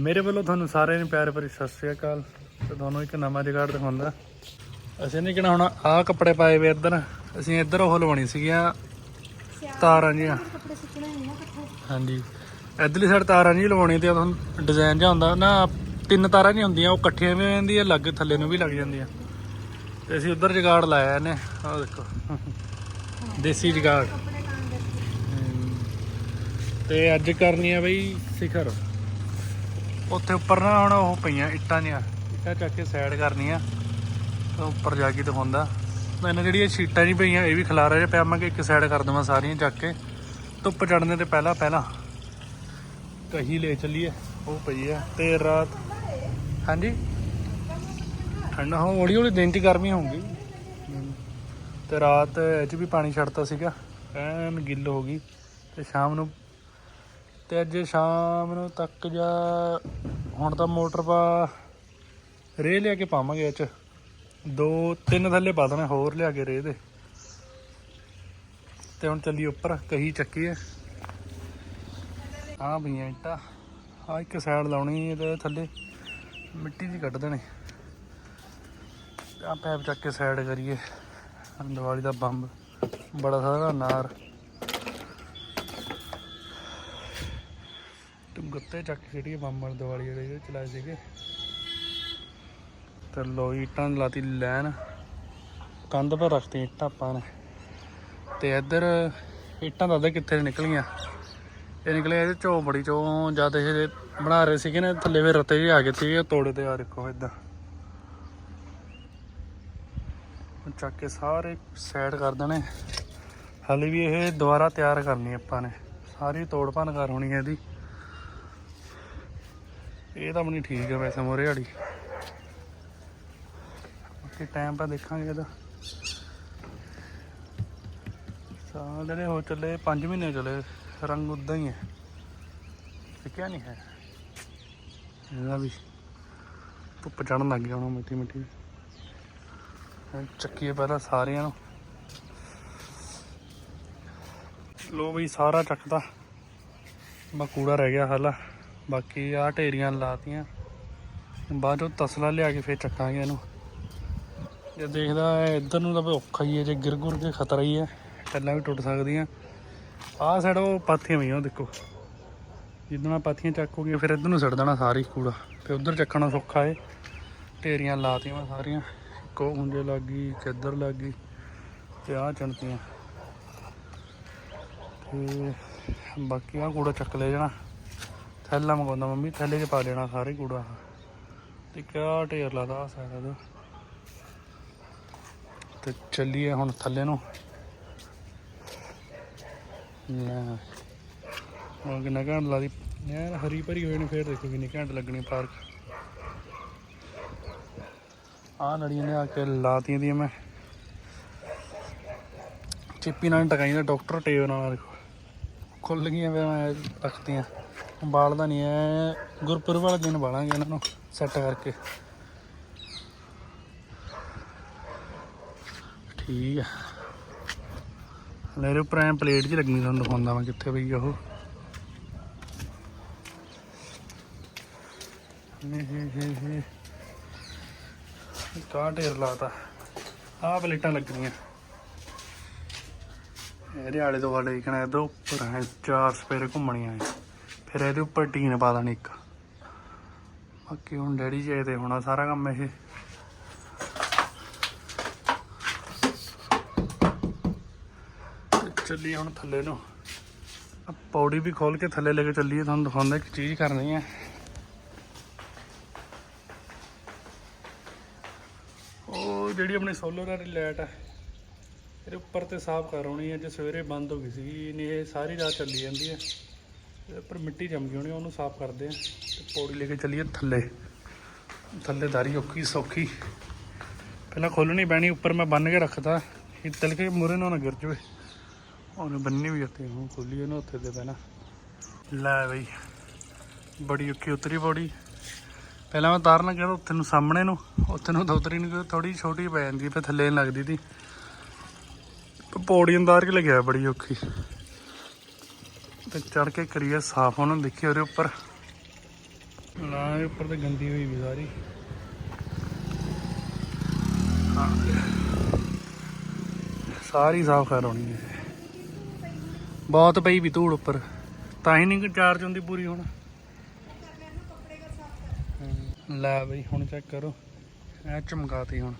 ਮੇਰੇ ਵੱਲੋਂ ਤੁਹਾਨੂੰ ਸਾਰਿਆਂ ਨੂੰ ਪਿਆਰ ਭਰੀ ਸਤਿ ਸ੍ਰੀ ਅਕਾਲ। ਤੇ ਤੁਹਾਨੂੰ ਇੱਕ ਨਵਾਂ ਜਗਾੜ ਦਿਖਾਉਂਦਾ। ਅਸੀਂ ਨਹੀਂ ਕਿਹਣਾ ਹੁਣ ਆਹ ਕੱਪੜੇ ਪਾਏ ਵੇ ਇੱਧਰ। ਅਸੀਂ ਇੱਧਰ ਉਹ ਲਵਾਉਣੀ ਸੀਗੀਆਂ। ਤਾਰਾਂ ਜੀਆਂ ਹਾਂਜੀ। ਇੱਧਰਲੀ ਸਾਈਡ ਤਾਰਾਂ ਜੀ ਲਵਾਉਣੀ ਤੇ ਤੁਹਾਨੂੰ ਡਿਜ਼ਾਈਨ ਜਿਹਾ ਹੁੰਦਾ। ਨਾ, ਤਿੰਨ ਤਾਰਾਂ ਨਹੀਂ ਹੁੰਦੀਆਂ, ਉਹ ਇਕੱਠੀਆਂ ਵੀ ਹੋ ਜਾਂਦੀਆਂ, ਅਲੱਗ ਥੱਲੇ ਨੂੰ ਵੀ ਲੱਗ ਜਾਂਦੀਆਂ। ਤੇ ਅਸੀਂ ਉੱਧਰ ਜਗਾੜ ਲਾਇਆ ਇਹਨੇ। ਆਹ ਦੇਖੋ। ਦੇਸੀ ਜਗਾੜ ਕੱਪੜੇ ਤੇ ਅੱਜ ਕਰਨੀ ਆ ਬਈ ਸਿਖਰ। ਉੱਥੇ ਉੱਪਰ ਨਾ ਹੁਣ ਉਹ ਪਈਆਂ ਇੱਟਾਂ ਦੀਆਂ ਇੱਟਾਂ ਚੱਕ ਕੇ ਸਾਈਡ ਕਰਨੀਆਂ। ਤੇ ਉੱਪਰ ਜਾ ਕੇ ਦਿਖਾਉਂਦਾ। ਮੈਨੂੰ ਜਿਹੜੀ ਇਹ ਸ਼ੀਟਾਂ ਜੀ ਪਈਆਂ ਇਹ ਵੀ ਖਿਲਾਰਾ ਜਿਹਾ ਪਿਆ ਮੈਂ ਕਿ ਇੱਕ ਸਾਈਡ ਕਰ ਦਵਾਂ ਸਾਰੀਆਂ ਚੱਕ ਕੇ। ਧੁੱਪ ਚੜਨੇ ਤੇ ਪਹਿਲਾਂ ਪਹਿਲਾਂ। ਕਹੀ ਲੈ ਚੱਲੀਏ ਉਹ ਪਈ ਆ ਤੇ ਰਾਤ। ਹਾਂਜੀ? ਠੰਡਾ ਹੋ ਹੌਲੀ ਹੌਲੀ ਦਿਨ ਚ ਗਰਮੀ ਹੋਊਗੀ। ਹਮ, ਤੇ ਰਾਤ ਇਹ ਚ ਵੀ ਪਾਣੀ ਛੱਡਤਾ ਸੀਗਾ ਐਨ ਗਿੱਲ ਹੋ ਗਈ। ਤੇ ਸ਼ਾਮ ਨੂੰ ਤੇ ਅੱਜ ਸ਼ਾਮ ਨੂੰ ਤੱਕ ਜਾਂ ਹੁਣ ਤਾਂ ਮੋਟਰ ਪਾ ਰੇ ਲਿਆ ਕੇ ਪਾਵਾਂਗੇ ਇਹ ਚ। ਦੋ, ਤਿੰਨ ਥੱਲੇ ਪਾ ਦੇਣੇ, ਹੋਰ ਲਿਆ ਕੇ ਰੇ ਦੇ। ਤੇ ਹੁਣ ਚੱਲੀ ਉੱਪਰ, ਕਹੀ ਚੱਕੀ ਹੈ ਆ ਪਈਆਂ ਇੱਟਾਂ। ਆ ਇੱਕ ਸਾਈਡ ਲਾਉਣੀ ਇਹਦੇ ਥੱਲੇ ਮਿੱਟੀ ਦੀ ਕੱਢ ਦੇਣੀ। ਆ ਪੈਪ ਚੱਕ ਕੇ ਸਾਈਡ ਕਰੀਏ। ਦੀਵਾਲੀ ਦਾ ਬੰਬ, ਬੜਾ ਸਾਰਾ ਨਾਰ। ਗੁੱਤੇ ਚੱਕ ਕੇ ਜਿਹੜੀ ਬੰਬ ਵਾਲੀ ਦੀਵਾਲੀ ਜਿਹੜੇ ਚਲਾਏ ਸੀਗੇ। ਤੇ ਲੋ ਇੱਟਾਂ ਲਾਤੀ ਲੈਣ। ਕੰਧ ਪਰ ਰੱਖਤੀ ਇੱਟਾਂ ਆਪਾਂ ਨੇ। ਤੇ ਇੱਧਰ ਇੱਟਾਂ ਦਾ ਅੱਧੇ ਕਿੱਥੇ ਨਿਕਲੀਆਂ। ਇਹ ਨਿਕਲੇ ਇਹਦੇ ਚੋਂ ਬੜੀ ਚੋਂ, ਜਦ ਇਹ ਬਣਾ ਰਹੇ ਸੀਗੇ ਨਾ, ਥੱਲੇ ਫਿਰ ਰਤੇ ਜਿਹੇ ਆ ਗਏ ਸੀਗੇ ਤੋੜੇ ਤੇ ਆ ਦੇਖੋ ਇਦਾਂ। ਚੱਕ ਕੇ ਸਾਰੇ ਸੈਟ ਕਰ ਦੇਣੇ। ਹਾਲੇ ਵੀ ਇਹ ਦੁਬਾਰਾ ਤਿਆਰ ਕਰਨੀ ਆਪਾਂ ਨੇ। ਸਾਰੀ ਤੋੜ ਭੰਨ ਕਰ ਹੋਣੀ ਹੈ ਇਹਦੀ। ਇਹ ਤਾਂ ਬਣੀ ਠੀਕ ਹੈ ਵੈਸੇ ਮੋਰੇ ਵਾਲੀ। ਬਾਕੀ ਟਾਈਮ ਤਾਂ ਦੇਖਾਂਗੇ ਇਹਦਾ। ਸਾਲ ਜਿਹੜੇ ਹੋ ਚੱਲੇ 5 ਮਹੀਨੇ ਚਲੇ, ਰੰਗ ਉਦਾਂ ਹੀ ਹੈ। ਸਿੱਕਿਆ ਨਹੀਂ ਹੈ। ਇਹਦਾ ਵੀ ਧੁੱਪ ਚੜਨ ਲੱਗ ਗਿਆ ਹੁਣ ਮਿੱਟੀ ਮਿੱਟੀ। ਚੱਕੀਏ ਪਹਿਲਾਂ ਸਾਰਿਆਂ ਨੂੰ। ਲੋ ਬਈ, ਸਾਰਾ ਚੱਕਦਾ ਬਾ ਕੂੜਾ ਰਹਿ ਗਿਆ ਹਾਲਾ। ਬਾਕੀ ਆ ਢੇਰੀਆਂ ਲਾਤੀਆਂ। ਬਾਅਦ ਚੋਂ ਤਸਲਾ ਲਿਆ ਕੇ ਫੇਰ ਚੱਕਾਂਗੇ ਇਹਨੂੰ। ਜੇ ਦੇਖਦਾ ਹੈ, ਇੱਧਰ ਨੂੰ ਤਾਂ ਵੀ ਔਖਾ ਹੀ ਹੈ, ਜੇ ਗਿਰ ਗੁਰ ਕੇ ਖਤਰਾ ਹੀ ਹੈ, ਟੱਲਾਂ ਵੀ ਟੁੱਟ ਸਕਦੀਆਂ। ਆਹ ਸਾਈਡ ਉਹ ਪਾਥੀਆਂ ਪਈਆਂ, ਉਹ ਦੇਖੋ। ਜਿੱਦਾਂ ਪਾਥੀਆਂ ਚੱਕੋਗੇ, ਫਿਰ ਇੱਧਰ ਨੂੰ ਸੜ ਦੇਣਾ ਸਾਰੀ ਕੂੜਾ। ਤੇ ਉੱਧਰ ਚੱਕਣਾ ਸੌਖਾ ਏ ਢੇਰੀਆਂ ਲਾਤੀਆਂ ਮੈਂ ਸਾਰੀਆਂ। ਇੱਕੋ ਹੁੰਜੇ ਲੱਗ ਗਈ, ਇੱਕ ਇੱਧਰ ਲੱਗ ਗਈ, ਤੇ ਆਹ ਚਣਤੀਆਂ। ਤੇ ਬਾਕੀ ਆਹ ਕੂੜਾ ਚੱਕ ਲੈ ਜਾਣਾ। ਥੈਲਾ ਮੰਗਵਾਉਂਦਾ ਮੰਮੀ, ਥੈਲੇ 'ਚ ਪਾ ਲੈਣਾ ਸਾਰੇ ਕੂੜਾ। ਤੇ ਕਿਆ ਢੇਰ ਲਾਦਾ ਆ ਦਾ ਤੇ ਚੱਲੀਏ ਹੁਣ ਥੱਲੇ ਨੂੰ। ਲੈ ਉਹ ਕਿੰਨਾ ਘੰਟ ਲਾਦੀ ਯਾਰ, ਹਰੀ ਭਰੀ ਹੋਈ ਨੇ, ਫੇਰ ਦੇਖੋ ਕਿੰਨੀ ਘੰਟ ਲੱਗਣੀ ਪਾਰਕ। ਆ ਨੜੀਆਂ ਨੇ ਆ ਕੇ ਲਾਤੀਆਂ ਦੀਆਂ ਮੈਂ। ਚਿੱਪੀ ਨਾਲ ਟਕਾਈਆਂ, ਡਾਕਟਰ ਟੇਪ ਨਾਲ ਦੇਖੋ। ਖੁੱਲ ਗਈਆਂ ਵੇ ਮੈਂ ਰੱਖਤੀਆਂ। ਬਾਲਦਾ ਨਹੀਂ ਐ ਗੁਰਪੁਰਬ ਵਾਲੇ ਦਿਨ ਬਾਲਾਂਗੇ ਇਹਨਾਂ ਨੂੰ ਸੈੱਟ ਕਰਕੇ। ਠੀਕ ਆ। ਮੇਰੇ ਉੱਪਰ ਐ ਪਲੇਟ 'ਚ ਲੱਗਣੀ ਤੁਹਾਨੂੰ ਦਿਖਾਉਂਦਾ ਮੈਂ ਕਿੱਥੇ ਪਈ ਉਹ। ਨੇ ਹੇ ਹੇ ਹੇ। ਕਾ ਢੇਰ ਲਾਤਾ। ਆਹ ਪਲੇਟਾਂ ਲੱਗਣੀਆਂ। ਇਹਦੇ ਆਲੇ ਤੋਂ ਵਾਲੇ ਇਕਣਾ ਇਹਦੇ ਉੱਪਰ ਹੈ, ਚਾਰ ਸਪੇਰੇ ਘੁੰਮਣੀਆਂ ਹੈ ਫਿਰ ਇਹਦੇ ਉੱਪਰ ਟੀਨ ਪਾ ਦੇਣੀ ਇੱਕ। ਬਾਕੀ ਹੁਣ ਡੈਡੀ ਜੀ ਤੇ ਹੋਣਾ ਸਾਰਾ ਕੰਮ ਇਹ। ਤੇ ਚੱਲੀਏ ਹੁਣ ਥੱਲੇ ਨੂੰ। ਪੌੜੀ ਵੀ ਖੋਲ ਕੇ ਥੱਲੇ ਲੈ ਕੇ ਚੱਲੀਏ, ਤੁਹਾਨੂੰ ਦਿਖਾਉਂਦਾ ਇੱਕ ਚੀਜ਼ ਕਰਨੀ ਹੈ। ਉਹ ਜਿਹੜੀ ਆਪਣੀ ਸੋਲਰ ਵਾਲੀ ਲਾਈਟ ਹੈ ਇਹਦੇ ਉੱਪਰ ਤੇ ਸਾਫ਼ ਕਰਾਉਣੀ ਹੈ, ਜੇ ਸਵੇਰੇ ਬੰਦ ਹੋ ਗਈ ਸੀ ਨਹੀਂ ਇਹ ਸਾਰੀ ਰਾਤ ਚੱਲੀ ਜਾਂਦੀ ਹੈ। ਇਹਦੇ ਉੱਪਰ ਮਿੱਟੀ ਜੰਮ ਗਈ ਹੋਣੀ, ਉਹਨੂੰ ਸਾਫ਼ ਕਰਦੇ ਆ ਤੇ ਪੌੜੀ ਲੈ ਕੇ ਚੱਲੀਏ ਥੱਲੇ। ਥੱਲੇ ਦਾਰੀ ਔਖੀ ਸੌਖੀ। ਪਹਿਲਾਂ ਖੋਲਣੀ ਪੈਣੀ, ਉੱਪਰ ਮੈਂ ਬੰਨ ਕੇ ਰੱਖਦਾ ਇਹ ਤਲ ਕੇ ਮੁਰੇ ਨੂੰ ਨਾ ਗਿਰ ਜਾਵੇ। ਉਹਨੂੰ ਬੰਨੀ ਵੀ ਉੱਤੇ ਹੁਣ ਖੋਲੀ ਇਹਨੂੰ ਉੱਥੇ ਤੇ ਪਹਿਲਾਂ। ਲੈ ਬਈ, ਬੜੀ ਔਖੀ ਉਤਰੀ ਪੌੜੀ। ਪਹਿਲਾਂ ਮੈਂ ਤਾਰਨਾ ਕਿਹਾ ਉੱਥੇ ਨੂੰ ਸਾਹਮਣੇ ਨੂੰ, ਉੱਥੇ ਨੂੰ ਤਾਂ ਉਤਰੀ ਨਹੀਂ ਥੋੜੀ ਛੋਟੀ ਪੈ ਜਾਂਦੀ ਫਿਰ ਥੱਲੇ ਲੱਗਦੀ ਸੀ ਪੌੜੀ ਅੰਦਰ ਕੇ ਲੱਗਿਆ ਬੜੀ ਔਖੀ। ਤੇ ਚੜ ਕੇ ਕਰੀਏ ਸਾਫ਼ ਉਹਨੂੰ ਦੇਖੀ ਉਹਦੇ ਉੱਪਰ। ਨਾ ਇਹ ਉੱਪਰ ਤੇ ਗੰਦੀ ਹੋਈ ਵੀ ਸਾਰੀ। ਸਾਰੀ ਸਾਫ਼ ਕਰਾਉਣੀ ਹੈ। ਬਹੁਤ ਪਈ ਵੀ ਧੂੜ ਉੱਪਰ। ਤਾਂ ਹੀ ਨਹੀਂ ਚਾਰਜ ਹੁੰਦੀ ਪੂਰੀ ਹੁਣ। ਲੈ ਬਈ ਹੁਣ ਚੈੱਕ ਕਰੋ। ਐ ਚਮਕਾਤੀ ਹੁਣ।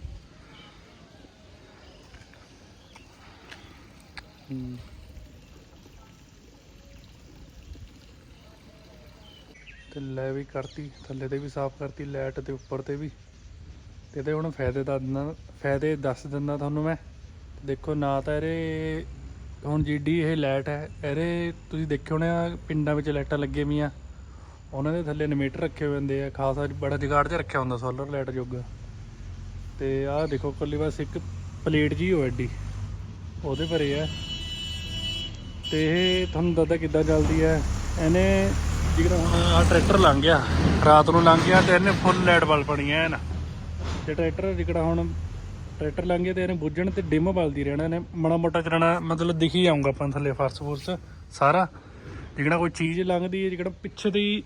ਹਮ। ਤੇ ਲੈ ਵੀ ਕਰਤੀ, ਥੱਲੇ ਤੇ ਵੀ ਸਾਫ਼ ਕਰਤੀ, ਲਾਈਟ ਤੇ ਉੱਪਰ ਤੇ ਵੀ। ਤੇ ਇਹਦੇ ਹੁਣ ਫਾਇਦੇ ਦੱਸ ਦਿੰਦਾ, ਫਾਇਦੇ ਦੱਸ ਦਿੰਦਾ ਤੁਹਾਨੂੰ ਮੈਂ। ਦੇਖੋ ਨਾ ਤਾਂ ਇਹਦੇ, ਹੁਣ ਜਿਹੜੀ ਇਹ ਲਾਈਟ ਹੈ, ਇਹਦੇ ਤੁਸੀਂ ਦੇਖਿਓ ਨਾ, ਪਿੰਡਾਂ ਵਿੱਚ ਲਾਈਟਾਂ ਲੱਗੇ ਵੀਆਂ ਉਹਨਾਂ ਦੇ ਥੱਲੇ ਇਨਵੇਟਰ ਰੱਖੇ ਹੋਏ ਹੁੰਦੇ ਆ, ਖਾਸਾ ਬੜਾ ਜਗਾੜ 'ਚ ਰੱਖਿਆ ਹੁੰਦਾ ਸੋਲਰ ਲਾਈਟ ਜੋਗਾ। ਤੇ ਆਹ ਦੇਖੋ ਕੱਲੀ ਬਸ ਇੱਕ ਪਲੇਟ ਜੀ ਹੋ ਐਡੀ ਉਹਦੇ ਭਰੇ ਆ। ਤੇ ਇਹ ਤੁਹਾਨੂੰ ਦੱਸਦਾ ਕਿੱਦਾਂ ਚੱਲਦੀ ਹੈ। ਇਹਨੇ ਜਿਹੜਾ ਹੁਣ ਆ ਟਰੈਕਟਰ ਲੰਘ ਗਿਆ। ਰਾਤ ਨੂੰ ਲੰਘ ਗਿਆ ਤੇ ਇਹਨੇ ਫੁੱਲ ਲਾਈਟ ਬਲ ਪਣੀ ਐ ਨਾ ਤੇ ਟਰੈਕਟਰ ਜਿਹੜਾ ਹੁਣ ਟਰੈਕਟਰ ਲੰਘ ਗਿਆ ਤੇ ਇਹਨੇ ਬੁੱਝਣ ਤੇ ਡਿਮ ਬਲਦੀ ਰਹਿਣਾ। ਇਹਨੇ ਮਾੜਾ ਮੋਟਾ ਚਲਾਣਾ ਮਤਲਬ ਦਿਖੀ ਹੀ ਜਾਊਗਾ ਆਪਾਂ ਥੱਲੇ ਫਰਸ਼ ਫੁਰਸ਼ ਸਾਰਾ। ਜਿਹੜਾ ਕੋਈ ਚੀਜ਼ ਲੰਘਦੀ ਹੈ ਜਿਹੜਾ ਪਿੱਛੇ ਦੀ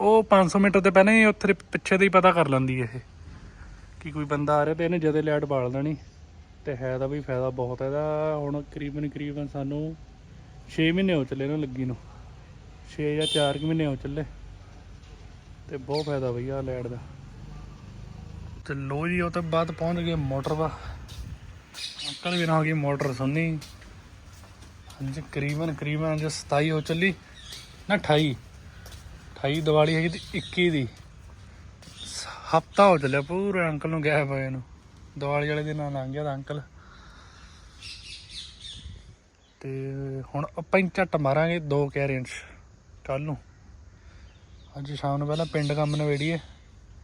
ਉਹ 500 ਮੀਟਰ ਤੇ ਪਹਿਲਾਂ ਹੀ ਉੱਥੇ ਪਿੱਛੇ ਦੇ ਹੀ ਪਤਾ ਕਰ ਲੈਂਦੀ ਇਹ, ਕਿ ਕੋਈ ਬੰਦਾ ਆ ਰਿਹਾ ਤੇ ਇਹਨੇ ਜਦੇ ਲਾਈਟ ਬਾਲ ਦੇਣੀ। ਤੇ ਹੈ ਦਾ ਵੀ ਫਾਇਦਾ ਬਹੁਤ ਹੈ ਇਹਦਾ। ਹੁਣ ਕਰੀਬਨ ਕਰੀਬਨ ਸਾਨੂੰ 6 ਮਹੀਨੇ ਹੋ ਚੱਲੇ ਇਹਨੂੰ ਲੱਗੀ ਨੂੰ। 6 ਜਾਂ 4 ਮਹੀਨੇ ਹੋ ਚੱਲੇ। ਤੇ ਬਹੁਤ ਫਾਇਦਾ ਬਈ ਆ ਲਾਈਟ ਦਾ। ਤੇ ਲੋ ਜੀ, ਉਹ ਤੋਂ ਬਾਅਦ ਪਹੁੰਚ ਗਏ ਮੋਟਰ ਦਾ। ਅੰਕਲ ਵੀ ਨਾ ਹੋ ਗਈ ਮੋਟਰ ਸੁਣਨੀ ਅੱਜ ਕਰੀਬਨ ਕਰੀਬਨ ਅੱਜ 27 ਹੋ ਚੱਲੀ। ਨਾ 28 28 ਦੀਵਾਲੀ ਹੈਗੀ ਤੇ 21 ਦੀ। ਹਫਤਾ ਹੋ ਚੱਲਿਆ, ਪੂਰੇ ਅੰਕਲ ਨੂੰ ਗਿਆ ਪਏ ਨੂੰ। ਦੀਵਾਲੀ ਵਾਲੇ ਦਿਨ ਲੰਘ ਗਿਆ ਤਾਂ ਅੰਕਲ। ਤੇ ਹੁਣ ਆਪਾਂ ਹੀ ਝੱਟ ਮਾਰਾਂਗੇ 2 ਕੈਰੇ ਇੰਚ ਕੱਲ ਨੂੰ। ਅੱਜ ਸ਼ਾਮ ਨੂੰ ਪਹਿਲਾਂ ਪਿੰਡ ਕੰਮ ਨਵੇੜੀਏ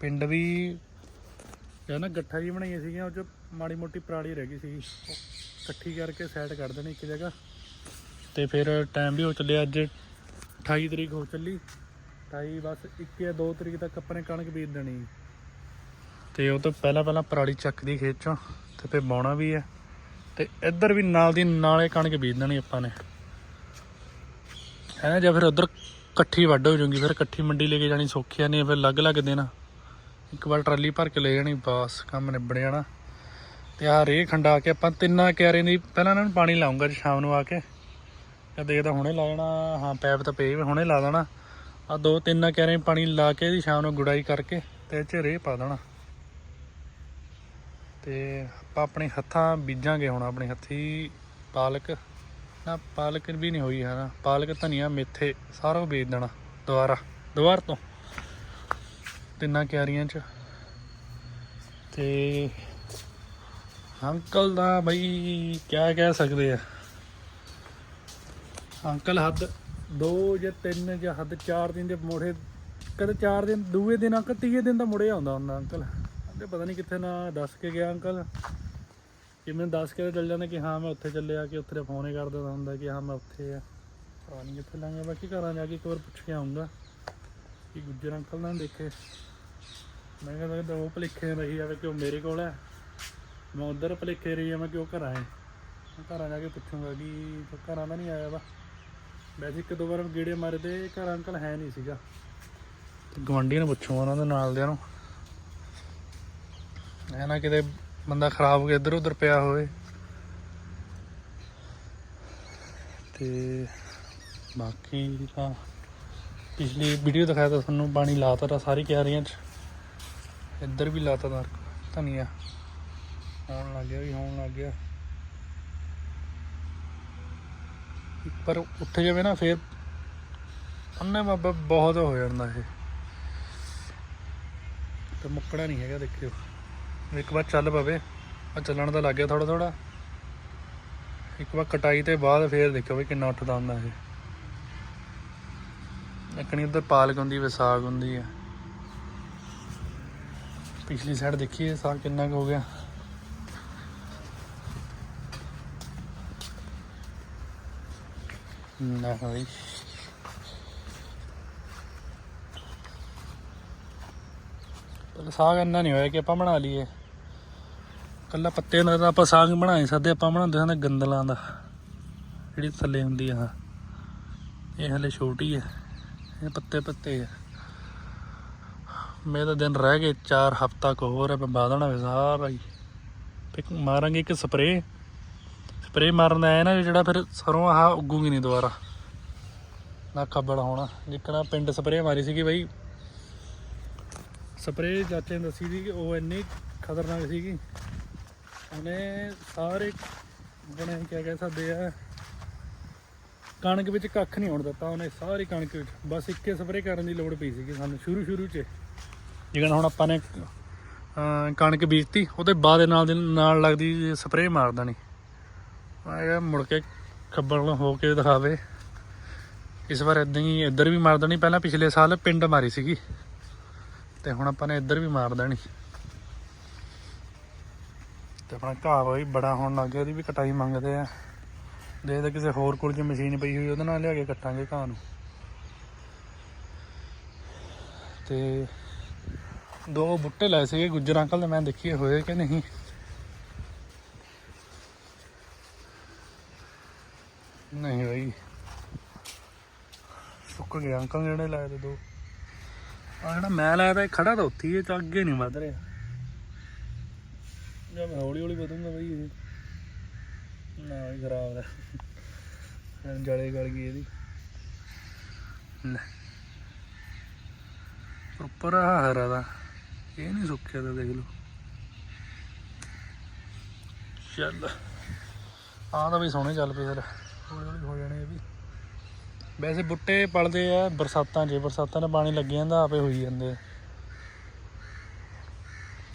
ਪਿੰਡ ਵੀ ਜਾਂ ਨਾ ਗੱਠਾ ਜੀ ਬਣਾਈਆਂ ਸੀਗੀਆਂ, ਉਹ ਚ ਮਾੜੀ ਮੋਟੀ ਪਰਾਲੀ ਰਹਿ ਗਈ ਸੀ ਇਕੱਠੀ ਕਰਕੇ ਸੈਟ ਕਰ ਦੇਣੀ ਇੱਕ ਜਗ੍ਹਾ। ਤੇ ਫਿਰ ਟਾਈਮ ਵੀ ਹੋ ਚੱਲਿਆ ਅੱਜ 28 ਤਰੀਕ ਹੋ ਚੱਲੀ। 28 ਬਸ 1 ਜਾਂ 2 ਤਰੀਕ ਤੱਕ ਆਪਾਂ ਨੇ ਕਣਕ ਬੀਜ ਦੇਣੀ। ਤੇ ਉਹ ਤੋਂ ਪਹਿਲਾਂ ਪਹਿਲਾਂ ਪਰਾਲੀ ਚੱਕਦੀ ਖੇਤ ਚੋਂ, ਤੇ ਫਿਰ ਬਾਉਣਾ ਵੀ ਹੈ। ਤੇ ਇੱਧਰ ਵੀ ਨਾਲ ਦੀ ਨਾਲੇ ਕਣਕ ਬੀਜ ਦੇਣੀ ਆਪਾਂ ਨੇ। ਹੈ ਨਾ ਜਾਂ ਫਿਰ ਉਧਰ ਇਕੱਠੀ ਵੱਢ ਹੋ ਜਾਊਗੀ, ਫਿਰ ਇਕੱਠੀ ਮੰਡੀ ਲੈ ਕੇ ਜਾਣੀ ਸੌਖੀ ਨਹੀਂ ਫਿਰ ਅਲੱਗ ਅਲੱਗ ਦੇਣਾ ਇੱਕ ਵਾਰ ਟਰਾਲੀ ਭਰ ਕੇ ਲੈ ਜਾਣੀ, ਬਸ ਕੰਮ ਨਿਬੜ ਜਾਣਾ। ਤੇ ਆਹ ਰੇ ਖੰਡਾ ਕੇ ਆਪਾਂ ਤਿੰਨਾਂ ਕਿਆਰੇ ਦੀ, ਪਹਿਲਾਂ ਇਹਨਾਂ ਨੂੰ ਪਾਣੀ ਲਾਉਂਗਾ ਜੀ ਸ਼ਾਮ ਨੂੰ ਆ ਕੇ। ਤੇ ਦੇਖਦਾ ਹੁਣੇ ਲਾ ਜਾਣਾ, ਹਾਂ, ਪੈਪ ਤਾਂ ਪਏ ਵੀ, ਹੁਣੇ ਲਾ ਦੇਣਾ। ਆ ਦੋ ਤਿੰਨਾਂ ਕਿਆਰੇ ਪਾਣੀ ਲਾ ਕੇ ਦੀ ਸ਼ਾਮ ਨੂੰ ਗੁਡਾਈ ਕਰਕੇ ਤੇ ਇਹ 'ਚ ਰੇ ਪਾ ਦੇਣਾ। ਤੇ ਆਪਾਂ ਆਪਣੇ ਹੱਥਾਂ ਬੀਜਾਂਗੇ ਹੁਣ, ਆਪਣੇ ਹੱਥੀ ਪਾਲਕ। ਨਾ, ਪਾਲਕ ਵੀ ਨਹੀਂ ਹੋਈ ਹੈ ਨਾ ਪਾਲਕ, ਧਨੀਆ, ਮੇਥੇ, ਸਾਰਾ ਉਹ ਬੀਜ ਦੇਣਾ ਦੁਬਾਰਾ, ਦੁਬਾਰ ਤੋਂ। ਤਿੰਨਾਂ ਕਿਆਰੀਆਂ 'ਚ। ਤੇ ਅੰਕਲ ਦਾ ਬਈ ਕਿਆ ਕਹਿ ਸਕਦੇ ਆ? ਅੰਕਲ ਹੱਦ 2 ਜਾਂ 3 ਜਾਂ ਹੱਦ 4 ਦਿਨ ਦੇ ਮੋੜੇ ਕਦੇ 4 ਦਿਨ, ਦੂਏ ਦਿਨ, ਅੰਕਲ ਤੀਏ ਦਿਨ ਦਾ ਮੁੜੇ ਆਉਂਦਾ ਹੁੰਦਾ ਅੰਕਲ। ਕਹਿੰਦੇ ਪਤਾ ਨਹੀਂ ਕਿੱਥੇ ਨਾ ਦੱਸ ਕੇ ਗਿਆ ਅੰਕਲ ਕਿ ਮੈਨੂੰ ਦੱਸ ਕੇ ਤਾਂ ਚੱਲ ਜਾਂਦਾ ਕਿ ਹਾਂ ਮੈਂ ਉੱਥੇ ਚੱਲਿਆ ਕਿ ਉੱਥੇ ਫੋਨ ਹੀ ਕਰ ਦਿੰਦਾ ਹੁੰਦਾ ਕਿ ਹਾਂ ਮੈਂ ਉੱਥੇ ਆ। ਪਤਾ ਨਹੀਂ ਕਿੱਥੇ ਲੰਘਿਆ ਬਾਕੀ ਘਰਾਂ ਜਾ ਕੇ ਇੱਕ ਵਾਰ ਪੁੱਛ ਕੇ ਆਉਂਗਾ ਕਿ ਗੁੱਜਰ ਅੰਕਲ ਨਾਲ ਦੇਖੇ। ਮੈਂ ਕਹਿੰਦਾ ਕਿ ਉਹ ਭਲੇਖੇ ਰਹੀ ਜਾਵੇ ਕਿ ਉਹ ਮੇਰੇ ਕੋਲ ਹੈ ਮੈਂ ਉਧਰ ਭਲੇਖੇ ਰਹੀ ਜਾਵਾਂ ਕਿ ਉਹ ਘਰ ਆਏ ਮੈਂ ਘਰਾਂ ਜਾ ਕੇ ਪੁੱਛੂੰਗਾ ਕਿ ਘਰਾਂ ਦਾ ਨਹੀਂ ਆਇਆ ਵਾ? ਵੈਸੇ ਇੱਕ ਦੋ ਵਾਰ ਗੇੜੇ ਮਾਰੇ ਤੇ ਘਰ ਅੰਕਲ ਹੈ ਨਹੀਂ ਸੀਗਾ। ਤੇ ਗਵਾਂਢੀ ਨੂੰ ਪੁੱਛੂੰਗਾ ਉਹਨਾਂ ਦੇ ਨਾਲ ਦਿਆਂ ਨੂੰ। ਐ ਨਾ, ਕਿਤੇ ਬੰਦਾ ਖਰਾਬ ਹੋ ਕੇ ਇੱਧਰ ਉੱਧਰ ਪਿਆ ਹੋਵੇ। ਤੇ ਬਾਕੀ ਤਾਂ ਪਿਛਲੀ ਵੀਡੀਓ ਦਿਖਾਇਆ ਤਾਂ ਤੁਹਾਨੂੰ ਪਾਣੀ ਲਾਤਾ ਤਾਂ ਸਾਰੀ ਕਿਆਰੀਆਂ 'ਚ। ਇੱਧਰ ਵੀ ਲਾਤਾ ਤਾਂ ਧਨੀਆ। ਹੋਣ ਲੱਗ ਗਿਆ ਵੀ, ਹੋਣ ਲੱਗ ਗਿਆ। ਪਰ ਉੱਠ ਜਾਵੇ ਨਾ, ਫੇਰ ਅੰਨੇ ਬਾਬਾ ਬਹੁਤ ਹੋ ਜਾਂਦਾ ਇਹ। ਤੇ ਮੁੱਕਣਾ ਨਹੀਂ ਹੈਗਾ, ਦੇਖਿਓ। ਇੱਕ ਵਾਰ ਚੱਲ ਪਵੇ। ਆ ਚੱਲਣ ਦਾ ਲੱਗ ਗਿਆ ਥੋੜਾ ਥੋੜਾ ਇੱਕ ਵਾਰ ਕਟਾਈ ਤੇ ਬਾਅਦ ਫੇਰ ਦੇਖਿਓ ਵੀ ਕਿੰਨਾ ਉੱਠਦਾ ਹੁੰਦਾ ਇਹ। ਇੱਕਣੀ ਉੱਧਰ ਪਾਲਕ ਹੁੰਦੀ ਵਿਸਾਗ ਹੁੰਦੀ ਆ। ਪਿਛਲੀ ਸਾਈਡ ਦੇਖੀਏ, ਸਾਗ ਕਿੰਨਾ ਕੁ ਹੋ ਗਿਆ। ਨਾ ਹੋਈ। ਪਰ ਸਾਗ ਇੰਨਾ ਨਹੀਂ ਹੋਇਆ ਕਿ ਆਪਾਂ ਬਣਾ ਲਈਏ। ਕੱਲਾ ਪੱਤੇ ਨਾਲ ਤਾਂ ਆਪਾਂ ਸਾਗ ਬਣਾ ਨਹੀਂ ਸਕਦੇ ਆਪਾਂ ਬਣਾਉਂਦੇ ਹਾਂ ਗੰਦਲਾਂ ਦਾ। ਜਿਹੜੀ ਥੱਲੇ ਹੁੰਦੀ ਆ, ਇਹ ਹਲੇ ਛੋਟੀ ਹੈ ਇਹ ਪੱਤੇ ਪੱਤੇ ਆ। ਮੇਰੇ ਦਿਨ ਰਹਿ ਗਏ 4 ਹਫ਼ਤਾ ਕੁ ਹੋਰ ਹੈ ਮੈਂ ਬਾਦਣਾ ਵੇ ਸਾਰਾ ਹੀ ਫਿਰ ਮਾਰਾਂਗੇ ਇੱਕ ਸਪਰੇ ਸਪਰੇ ਮਾਰਨ ਦਾ ਆਇਆ ਨਾ, ਜਿਹੜਾ ਫਿਰ ਸਰੋਂ ਆਹ ਉੱਗੂਗੀ ਨਹੀਂ ਦੁਬਾਰਾ। ਨਾ ਖੱਬਲ ਹੋਣਾ। ਜਿੱਕਣਾ ਪਿੰਡ ਸਪਰੇ ਮਾਰੀ ਸੀਗੀ ਬਈ। ਸਪਰੇ ਚਾਚੇ ਨੇ ਦੱਸੀ ਸੀ ਕਿ ਉਹ ਇੰਨੀ ਖਤਰਨਾਕ ਸੀਗੀ। ਉਹਨੇ ਸਾਰੇ ਬਣੇ ਕਿਆ ਕਹਿ ਸਕਦੇ ਆ। ਕਣਕ ਵਿੱਚ ਕੱਖ ਨਹੀਂ ਹੋਣ ਦਿੱਤਾ ਉਹਨੇ, ਸਾਰੀ ਕਣਕ ਵਿੱਚ। ਬਸ ਇੱਕੇ ਸਪਰੇ ਕਰਨ ਦੀ ਲੋੜ ਪਈ ਸੀਗੀ ਸਾਨੂੰ ਸ਼ੁਰੂ ਸ਼ੁਰੂ 'ਚ। ਜਿਵੇਂ ਹੁਣ ਆਪਾਂ ਨੇ ਕਣਕ ਬੀਜਤੀ, ਉਹਦੇ ਬਾਅਦ ਦੇ ਨਾਲ ਦੇ ਨਾਲ ਲੱਗਦੀ ਸਪਰੇ ਮਾਰ ਦੇਣੀ। ਮੈਂ ਕਿਹਾ ਮੁੜ ਕੇ ਖੱਬਲ ਹੋ ਕੇ ਦਿਖਾਵੇ। ਇਸ ਵਾਰ ਇਦਾਂ ਹੀ ਇੱਧਰ ਵੀ ਮਾਰ ਦੇਣੀ, ਪਹਿਲਾਂ ਪਿਛਲੇ ਸਾਲ ਪਿੰਡ ਮਾਰੀ ਸੀਗੀ। ਤੇ ਹੁਣ ਆਪਾਂ ਨੇ ਇੱਧਰ ਵੀ ਮਾਰ ਦੇਣੀ। ਤੇ ਆਪਣਾ ਘਾਹ ਵੀ ਬੜਾ ਹੋਣ ਲੱਗ ਗਿਆ ਉਹਦੀ ਵੀ ਕਟਾਈ ਮੰਗਦੇ ਆ। ਦੇਖਦੇ ਕਿਸੇ ਹੋਰ ਕੋਲ ਜੇ ਮਸ਼ੀਨ ਪਈ ਹੋਈ ਉਹਦੇ ਨਾਲ ਲਿਆ ਕੇ ਕੱਟਾਂਗੇ ਘਾਹ ਨੂੰ। ਤੇ ਦੋ ਬੁੱਟੇ ਲਾਏ ਸੀਗੇ ਗੁੱਜਰ ਅੰਕਲ ਦੇ ਮੈਂ ਦੇਖੀਏ ਹੋਏ ਕਿ ਨਹੀਂ। ਨਹੀਂ ਬਈ। ਸੁੱਕ ਗਏ ਅੰਕਲ ਜਿਹੜੇ ਲਾਏ ਤੇ ਦੋ। ਆ ਜਿਹੜਾ ਮੈਂ ਲਾਇਆ ਤਾਂ ਖੜਾ ਤਾਂ ਉੱਥੇ ਹੀ ਹੈ, ਤਾਂ ਅੱਗੇ ਨਹੀਂ ਵਧ ਰਿਹਾ। ਜਾਂ ਮੈਂ ਹੌਲੀ ਹੌਲੀ ਵਧੂੰਗਾ ਬਈ ਇਹ। ਨਾ ਹੀ ਖਰਾਬ ਹੈ ਜਲੇ ਗਲ ਗਈ ਇਹਦੀ। ਲੈ। ਉੱਪਰ ਆ ਹਰਾ ਦਾ। ਇਹ ਨਹੀਂ ਸੁੱਕਿਆ ਤਾਂ ਦੇਖ ਲਓ। ਚੱਲ। ਆ ਤਾਂ ਵੀ ਸੋਹਣੇ ਚੱਲ ਪਏ ਫਿਰ। ਹੌਲੀ ਹੌਲੀ ਹੋ ਜਾਣੇ ਇਹ ਵੀ। ਵੈਸੇ ਬੁੱਟੇ ਪਲਦੇ ਆ ਬਰਸਾਤਾਂ 'ਚ। ਬਰਸਾਤਾਂ 'ਚ ਪਾਣੀ ਲੱਗ ਜਾਂਦਾ, ਆਪੇ ਹੋਈ ਜਾਂਦੇ ਆ।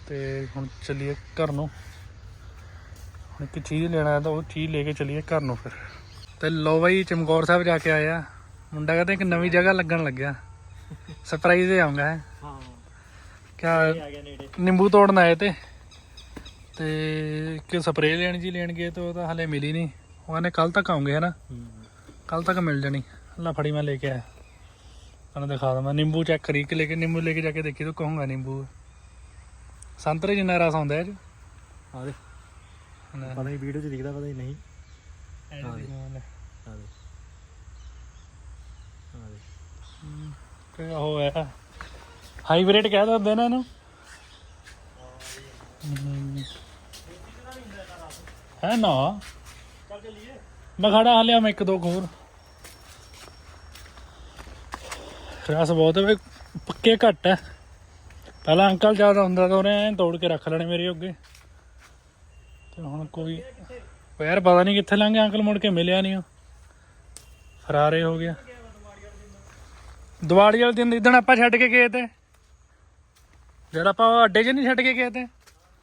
ਤੇ ਹੁਣ ਚੱਲੀਏ ਘਰ ਨੂੰ। ਹੁਣ ਇੱਕ ਚੀਜ਼ ਲੈਣਾ ਹੈ ਤਾਂ ਉਹ ਚੀਜ਼ ਲੈ ਕੇ ਚੱਲੀਏ ਘਰ ਨੂੰ ਫਿਰ। ਤੇ ਲੋ ਬਾਈ ਚਮਕੌਰ ਸਾਹਿਬ ਜਾ ਕੇ ਆਇਆ ਮੁੰਡਾ ਕਹਿੰਦਾ ਇੱਕ ਨਵੀਂ ਜਗ੍ਹਾ ਲੱਗਣ ਲੱਗਿਆ। ਸਰਪ੍ਰਾਈਜ਼ ਦੇ ਆਉਂਗਾ ਹੈ ਹਾਂ। ਕਿਆ ਨਿੰਬੂ ਤੋੜਨ ਆਏ ਤੇ। ਤੇ ਇੱਕ ਸਪਰੇਅ ਲੈਣ ਜੀ ਲੈਣ ਗਏ ਤੇ ਉਹ ਤਾਂ ਹਲੇ ਮਿਲੀ ਨਹੀਂ। ਉਹ ਕਹਿੰਦੇ ਕੱਲ ਤੱਕ ਆਉਂਗੇ ਹਨਾ? ਕੱਲ ਤੱਕ ਮਿਲ ਜਾਣੀ। ਅੱਲਾ ਫੜੀ ਮੈਂ ਲੈ ਕੇ ਆਇਆ। ਤੁਹਾਨੂੰ ਦਿਖਾ ਦਵਾਂ। ਨਿੰਬੂ ਚੈੱਕ ਕਰੀ। ਕਿ ਲੈ ਕੇ ਨਿੰਬੂ ਲੈ ਕੇ ਜਾ ਕੇ ਦੇਖੀ ਤਾਂ ਕਹੂੰਗਾ ਨਿੰਬੂ। ਸੰਤਰੇ ਜਿੰਨਾ ਰਸ ਆਉਂਦਾ ਹੈ ਜੀ ਆ ਦੇ ਪਤਾ ਨਹੀਂ ਵੀਡੀਓ 'ਚ ਦਿਖਦਾ ਪਤਾ ਹੀ ਨਹੀਂ। ਹਾਂ ਜੀ। ਆ ਦੇ ਆ ਦੇ ਕਿ ਉਹ ਹੈ ਹਾਈਬ੍ਰਿਡ ਕਹਿ ਦਿੰਦੇ ਨੇ ਇਹਨੂੰ। ਹੈ। ਨਾ। ਮੈਂ ਖੜਾ ਹਲਿਆ ਮੈਂ ਇੱਕ ਦੋ ਕੁ ਹੋਰ ਰਸ ਬਹੁਤ ਹੈ ਬਈ, ਪੱਕੇ ਘੱਟ ਹੈ। ਪਹਿਲਾਂ ਅੰਕਲ ਜ਼ਿਆਦਾ ਹੁੰਦਾ ਤਾਂ ਉਹਨੇ ਐਂ ਤੋੜ ਕੇ ਰੱਖ ਲੈਣੇ ਮੇਰੇ ਅੱਗੇ। ਤੇ ਹੁਣ ਕੋਈ ਉਹ ਯਾਰ ਪਤਾ ਨਹੀਂ ਕਿੱਥੇ ਲੰਘ ਗਿਆ, ਅੰਕਲ ਮੁੜ ਕੇ ਮਿਲਿਆ ਨਹੀਂ ਉਹ। ਫਰਾਰੇ ਹੋ ਗਿਆ। ਦੀਵਾਲੀ ਵਾਲੇ ਦਿਨ ਇਦਣ ਆਪਾਂ ਛੱਡ ਕੇ ਗਏ ਤੇ। ਜਿਹੜਾ ਆਪਾਂ ਉਹ ਅੱਡੇ 'ਚ ਨਹੀਂ ਛੱਡ ਕੇ ਗਏ ਤੇ,